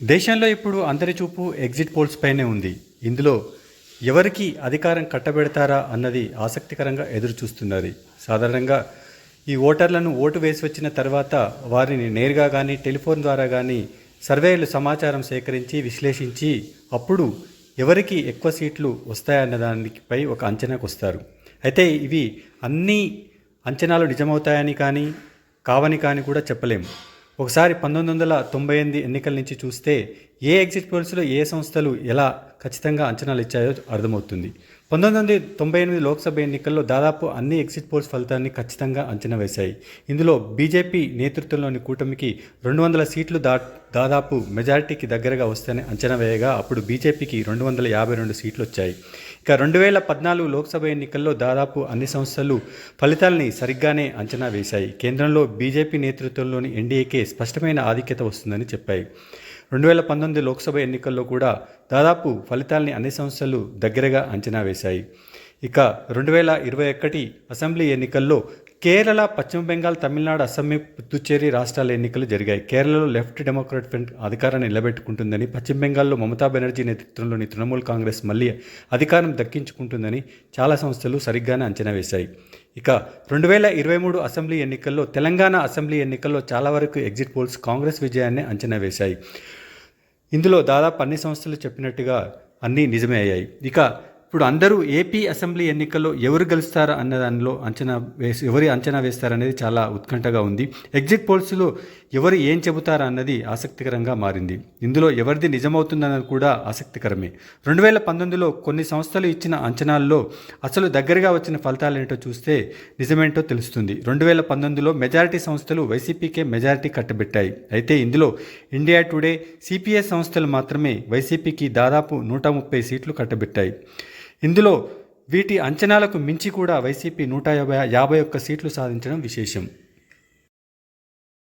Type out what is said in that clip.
దేశంలో ఇప్పుడు అందరి చూపు ఎగ్జిట్ పోల్స్ పైనే ఉంది. ఇందులో ఎవరికి అధికారం కట్టబెడతారా అన్నది ఆసక్తికరంగా ఎదురు చూస్తున్నది సాధారణంగా ఈ ఓటర్లను ఓటు వేసి వచ్చిన తర్వాత వారిని నేరుగా కానీ టెలిఫోన్ ద్వారా కానీ సర్వేలు సమాచారం సేకరించి విశ్లేషించి అప్పుడు ఎవరికి ఎక్కువ సీట్లు వస్తాయన్న దానిపై ఒక అంచనాకు వస్తారు. అయితే ఇవి అన్ని అంచనాలు నిజమవుతాయని కానీ కావని కానీ కూడా చెప్పలేము. ఒకసారి పంతొమ్మిది వందల తొంభై ఎనిమిది ఎన్నికల నుంచి చూస్తే ఏ ఎగ్జిట్ పోల్స్లో ఏ సంస్థలు ఎలా ఖచ్చితంగా అంచనాలు ఇచ్చాయో అర్థమవుతుంది. పంతొమ్మిది వందల తొంభై ఎనిమిది లోక్సభ ఎన్నికల్లో దాదాపు అన్ని ఎగ్జిట్ పోల్స్ ఫలితాన్ని ఖచ్చితంగా అంచనా వేశాయి. ఇందులో బీజేపీ నేతృత్వంలోని కూటమికి రెండు వందల సీట్లు దా దాదాపు మెజారిటీకి దగ్గరగా వస్తాయని అంచనా వేయగా అప్పుడు బీజేపీకి రెండు వందల యాభై రెండు సీట్లు వచ్చాయి. ఇక రెండు వేల పద్నాలుగు లోక్సభ ఎన్నికల్లో దాదాపు అన్ని సంస్థలు ఫలితాలని సరిగ్గానే అంచనా వేశాయి. కేంద్రంలో బీజేపీ నేతృత్వంలోని ఎన్డీఏకే స్పష్టమైన ఆధిక్యత వస్తుందని చెప్పాయి. రెండు వేల పంతొమ్మిది లోక్సభ ఎన్నికల్లో కూడా దాదాపు ఫలితాల్ని అన్ని సంస్థలు దగ్గరగా అంచనా వేశాయి. ఇక రెండు వేల ఇరవై ఒకటి అసెంబ్లీ ఎన్నికల్లో కేరళ పశ్చిమ బెంగాల్ తమిళనాడు అస్సాం పుదుచ్చేరి రాష్ట్రాల ఎన్నికలు జరిగాయి. కేరళలో లెఫ్ట్ డెమోక్రాట్ ఫ్రంట్ అధికారాన్ని నిలబెట్టుకుంటుందని పశ్చిమ బెంగాల్లో మమతా బెనర్జీ నేతృత్వంలోని తృణమూల్ కాంగ్రెస్ మళ్ళీ అధికారం దక్కించుకుంటుందని చాలా సంస్థలు సరిగ్గానే అంచనా వేశాయి. ఇక రెండు వేల ఇరవై మూడు అసెంబ్లీ ఎన్నికల్లో తెలంగాణ అసెంబ్లీ ఎన్నికల్లో చాలా వరకు ఎగ్జిట్ పోల్స్ కాంగ్రెస్ విజయాన్ని అంచనా వేశాయి. ఇందులో దాదాపు అన్ని సంస్థలు చెప్పినట్టుగా అన్నీ నిజమే అయ్యాయి. ఇక ఇప్పుడు అందరూ ఏపీ అసెంబ్లీ ఎన్నికల్లో ఎవరు గెలుస్తారా అన్న దానిలో అంచనా వేసి ఎవరి అంచనా వేస్తారనేది చాలా ఉత్కంఠగా ఉంది. ఎగ్జిట్ పోల్స్లో ఎవరు ఏం చెబుతారా అన్నది ఆసక్తికరంగా మారింది. ఇందులో ఎవరిది నిజమవుతుందన్నది కూడా ఆసక్తికరమే. రెండు వేల పంతొమ్మిదిలో కొన్ని సంస్థలు ఇచ్చిన అంచనాల్లో అసలు దగ్గరగా వచ్చిన ఫలితాలు ఏంటో చూస్తే నిజమేంటో తెలుస్తుంది. రెండు వేల పంతొమ్మిదిలో మెజారిటీ సంస్థలు వైసీపీకే మెజారిటీ కట్టబెట్టాయి. అయితే ఇందులో ఇండియా టుడే సిపిఎస్ సంస్థలు మాత్రమే వైసీపీకి దాదాపు నూట ముప్పై సీట్లు కట్టబెట్టాయి. ఇందులో వీటి అంచనాలకు మించి కూడా వైసీపీ నూట యాభై యాభై ఒక్క సీట్లు సాధించడం విశేషం.